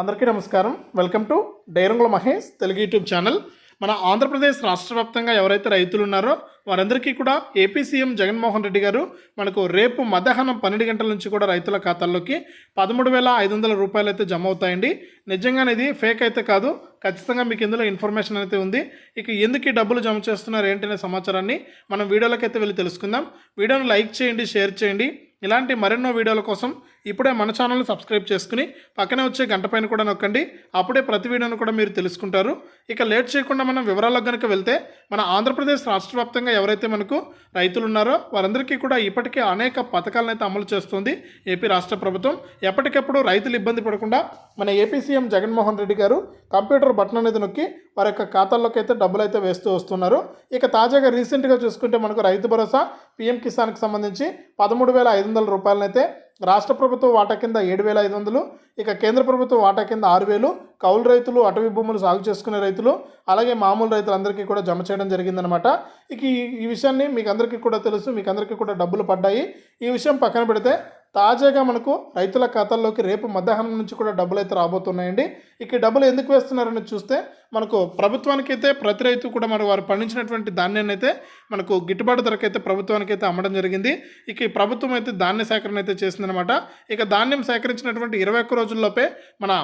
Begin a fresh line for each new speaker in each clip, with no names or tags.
అందరికీ నమస్కారం. Welcome to Dairangula Mahesh Telugu YouTube channel. మన ఆంధ్రప్రదేశ్ రాష్ట్ర వ్యాప్తంగా ఎవరైతే రైతులు ఉన్నారో వారందరికీ కూడా ఏపీ సీఎం జగన్మోహన్ రెడ్డి గారు మనకు రేపు మధ్యాహ్నం పన్నెండు గంటల నుంచి కూడా రైతుల ఖాతాల్లోకి పదమూడు వేల ఐదు వందల రూపాయలు అయితే జమ అవుతాయండి. నిజంగానే ఇది ఫేక్ అయితే కాదు. ఖచ్చితంగా మీకు ఇందులో ఇన్ఫర్మేషన్ అయితే ఉంది. ఇక ఎందుకు ఈ డబ్బులు జమ చేస్తున్నారు ఏంటనే సమాచారాన్ని మనం వీడియోలోకి అయితే వెళ్ళి తెలుసుకుందాం. వీడియోను లైక్ చేయండి షేర్ చేయండి. ఇలాంటి మరెన్నో వీడియోల కోసం ఇప్పుడే మన ఛానల్ని సబ్స్క్రైబ్ చేసుకుని పక్కనే వచ్చే గంట పైన కూడా నొక్కండి. అప్పుడే ప్రతి వీడియోను కూడా మీరు తెలుసుకుంటారు. ఇక లేట్ చేయకుండా మనం వివరాలకు కనుక వెళ్తే మన ఆంధ్రప్రదేశ్ రాష్ట్ర వ్యాప్తంగా ఎవరైతే మనకు రైతులు ఉన్నారో వారందరికీ కూడా ఇప్పటికే అనేక పథకాలను అయితే అమలు చేస్తుంది ఏపీ రాష్ట్ర ప్రభుత్వం. ఎప్పటికప్పుడు రైతులు ఇబ్బంది పడకుండా మన ఏపీ సీఎం జగన్మోహన్ రెడ్డి గారు కంప్యూటర్ బటన్ అనేది నొక్కి వారి యొక్క ఖాతాల్లోకి అయితే డబ్బులు అయితే వేస్తూ వస్తున్నారు. ఇక తాజాగా రీసెంట్గా చూసుకుంటే మనకు రైతు భరోసా పీఎం కిసాన్కి సంబంధించి పదమూడు వేల ఐదు వందల రూపాయలనైతే రాష్ట్ర ప్రభుత్వ వాటా కింద ఏడు వేల ఐదు వందలు ఇక కేంద్ర ప్రభుత్వ వాటా కింద ఆరు వేలు కౌలు రైతులు అటవీ భూములు సాగు చేసుకునే రైతులు అలాగే మామూలు రైతులందరికీ కూడా జమ చేయడం జరిగిందనమాట ఇక ఈ ఈ విషయాన్ని మీకు అందరికీ కూడా తెలుసు మీకు అందరికీ కూడా డబ్బులు పడ్డాయి. ఈ విషయం పక్కన పెడితే తాజాగా మనకు రైతుల ఖాతాల్లోకి రేపు మధ్యాహ్నం నుంచి కూడా డబ్బులు అయితే రాబోతున్నాయండి. ఇక డబ్బులు ఎందుకు వేస్తున్నారని చూస్తే మనకు ప్రభుత్వానికైతే ప్రతి రైతు కూడా మరి వారు పండించినటువంటి ధాన్యాన్ని అయితే మనకు గిట్టుబాటు ధరకు అయితే ప్రభుత్వానికి అయితే అమ్మడం జరిగింది. ఇక ఈ ప్రభుత్వం అయితే ధాన్య సేకరణ అయితే చేసిందనమాట ఇక ధాన్యం సేకరించినటువంటి ఇరవై ఒక్క రోజుల్లోపే మన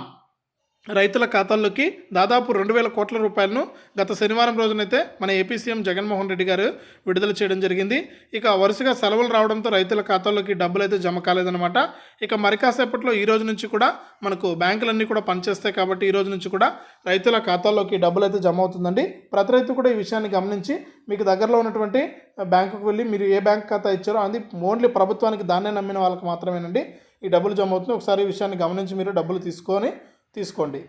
రైతుల ఖాతాల్లోకి దాదాపు రెండు వేల కోట్ల రూపాయలను గత శనివారం రోజునైతే మన ఏపీ సీఎం జగన్మోహన్ రెడ్డి గారు విడుదల చేయడం జరిగింది. ఇక వరుసగా సెలవులు రావడంతో రైతుల ఖాతాల్లోకి డబ్బులు అయితే జమ కాలేదన్నమాట. ఇక మరి కాసేపట్లో ఈ రోజు నుంచి కూడా మనకు బ్యాంకులన్నీ కూడా పనిచేస్తాయి కాబట్టి ఈ రోజు నుంచి కూడా రైతుల ఖాతాల్లోకి డబ్బులు అయితే జమ అవుతుందండి. ప్రతి రైతు కూడా ఈ విషయాన్ని గమనించి మీకు దగ్గరలో ఉన్నటువంటి బ్యాంకుకు వెళ్ళి మీరు ఏ బ్యాంక్ ఖాతా ఇచ్చారో అది ఓన్లీ ప్రభుత్వానికి దాన్నే నమ్మిన వాళ్ళకి మాత్రమేనండి. ఈ డబ్బులు జమ అవుతుంది ఒకసారి ఈ విషయాన్ని గమనించి మీరు డబ్బులు తీసుకొని తీసుకోండి.